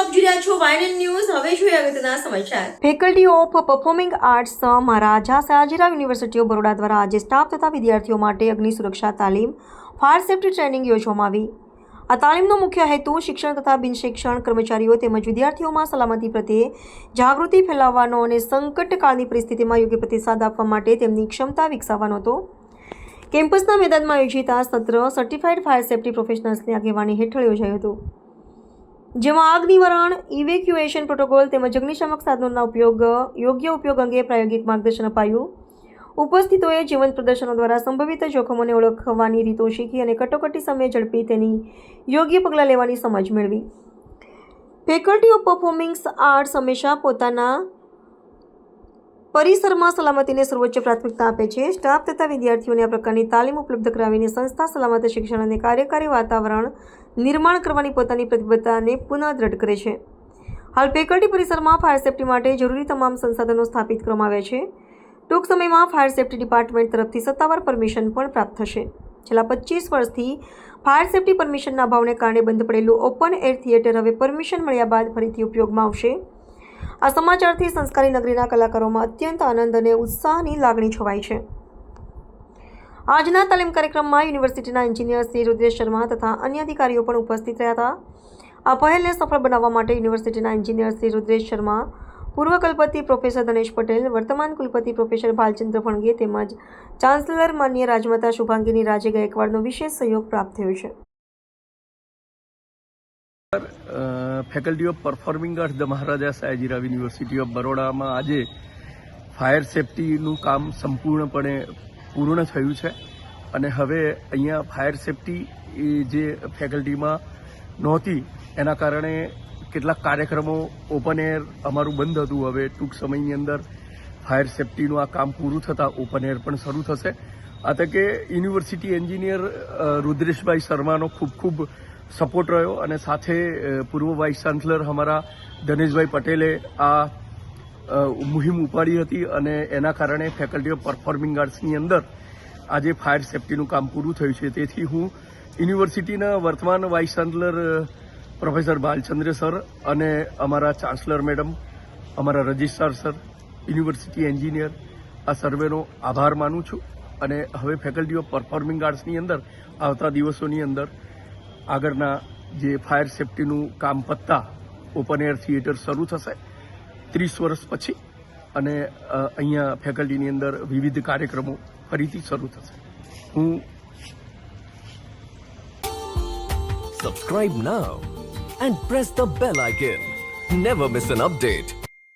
આપ જોઈ રહ્યા છો વાયનન news. Faculty of performing arts Maharaja Sayajirao university of Baroda દ્વારા આજે સ્ટાફ તથા વિદ્યાર્થીઓ માટે અગ્નિ સુરક્ષા તાલીમ ફાયર સેફ્ટી ટ્રેનિંગ યોજવામાં આવી. આ તાલીમનો મુખ્ય હેતુ શિક્ષણ તથા બિનશિક્ષણ કર્મચારીઓ તેમજ વિદ્યાર્થીઓમાં સલામતી પ્રત્યે જાગૃતિ ફેલાવવાનો અને સંકટકાળની પરિસ્થિતિમાં યોગ્ય પ્રતિસાદ આપવા માટે તેમની ક્ષમતા વિકસાવવાનો હતો. કેમ્પસના મેદાનમાં યોજિત આ સત્ર સર્ટિફાઇડ ફાયર સેફ્ટી પ્રોફેશનલ્સની આગેવાની હેઠળ યોજાયું હતું. જેમાં આગ નિવારણ ઇવેક્યુએશન પ્રોટોકોલ તેમજ અગ્નિશામક સાધનોના ઉપયોગ, યોગ્ય ઉપયોગ અંગે પ્રાયોગિક માર્ગદર્શન અપાયું. ઉપસ્થિતોએ જીવંત પ્રદર્શનો દ્વારા સંભવિત જોખમોને ઓળખવાની રીતો શીખી અને કટોકટી સમયે ઝડપી તેની યોગ્ય પગલાં લેવાની સમજ મેળવી. ફેકલ્ટી ઓફ પરફોર્મિંગ્સ આર્ટ્સ હંમેશા પોતાના પરિસરમાં સલામતીને સર્વોચ્ચ પ્રાથમિકતા આપે છે. સ્ટાફ તથા વિદ્યાર્થીઓને આ પ્રકારની તાલીમ ઉપલબ્ધ કરાવીને સંસ્થા સલામત શિક્ષણ અને કાર્યકારી વાતાવરણ નિર્માણ કરવાની પોતાની પ્રતિબદ્ધતાને પુનઃ દ્રઢ કરે છે. હાલ પેકલ્ટી પરિસરમાં ફાયર સેફ્ટી માટે જરૂરી તમામ સંસાધનો સ્થાપિત કરવામાં આવ્યા છે. ટૂંક સમયમાં ફાયર સેફ્ટી ડિપાર્ટમેન્ટ તરફથી સત્તાવાર પરમિશન પણ પ્રાપ્ત થશે. છેલ્લા પચીસ વર્ષથી ફાયર સેફ્ટી પરમિશનના અભાવને કારણે બંધ પડેલું ઓપન એર થિયેટર હવે પરમિશન મળ્યા બાદ ફરીથી ઉપયોગમાં આવશે. આ સમાચારથી સંસ્કારી નગરીના કલાકારોમાં અત્યંત આનંદ અને ઉત્સાહની લાગણી છવાય છે. આજના તાલીમ કાર્યક્રમમાં યુનિવર્સિટીના એન્જિનિયર શ્રી રુદ્રેશ શર્મા તથા અન્ય અધિકારીઓ પણ ઉપસ્થિત રહ્યા હતા. આ પહેલને સફળ બનાવવા માટે યુનિવર્સિટીના એન્જિનિયર શ્રી રુદ્રેશ શર્મા, પૂર્વ કુલપતિ પ્રોફેસર ધનેશ પટેલ, વર્તમાન કુલપતિ પ્રોફેસર ભાલચંદ્ર ફણગે તેમજ ચાન્સલર માન્ય રાજમાતા શુભાંગીની રાજે ગાયકવાડનો વિશેષ સહયોગ પ્રાપ્ત થયો છે. Faculty of performing arts the Maharaja Sayajirao university of બરોડામાં આજે ફાયર સેફટીનું કામ સંપૂર્ણપણે પૂર્ણ થયું છે. અને હવે અહીંયા ફાયર સેફટી જે ફેકલ્ટીમાં નહોતી, એના કારણે કેટલાક કાર્યક્રમો ઓપન એર અમારું બંધ હતું. હવે ટૂંક સમયની અંદર ફાયર સેફટીનું આ કામ પૂરું થતાં ઓપન એર પણ શરૂ થશે. આ તકે યુનિવર્સિટી એન્જિનિયર રુદ્રેશભાઈ શર્માનો ખૂબ ખૂબ સપોર્ટ રહ્યો. અને સાથે પૂર્વ વાઇસ ચાન્સલર અમારા ધનેશભાઈ પટેલે આ મુહિમ ઉપાડી હતી અને એના કારણે ફેકલ્ટી ઓફ પરફોર્મિંગ આર્ટ્સની અંદર આજે ફાયર સેફટીનું કામ પૂરું થયું છે. તેથી હું યુનિવર્સિટીના વર્તમાન vice chancellor professor Balchandra sir અને અમારા ચાન્સલર મેડમ અમારા રજિસ્ટ્રાર સર યુનિવર્સિટી એન્જિનિયર આ સર્વેનો આભાર માનું છું. અને હવે ફેકલ્ટી ઓફ પરફોર્મિંગ આર્ટ્સની અંદર, આવતા દિવસોની અંદર આગળના જે ફાયર સેફટીનું કામ પત્તા ઓપન એર થિયેટર શરૂ થશે. ત્રીસ વર્ષ પછી અને અહીંયા ફેકલ્ટીની અંદર વિવિધ કાર્યક્રમો ફરીથી શરૂ થશે હું Subscribe now and press the bell icon. Never miss an update.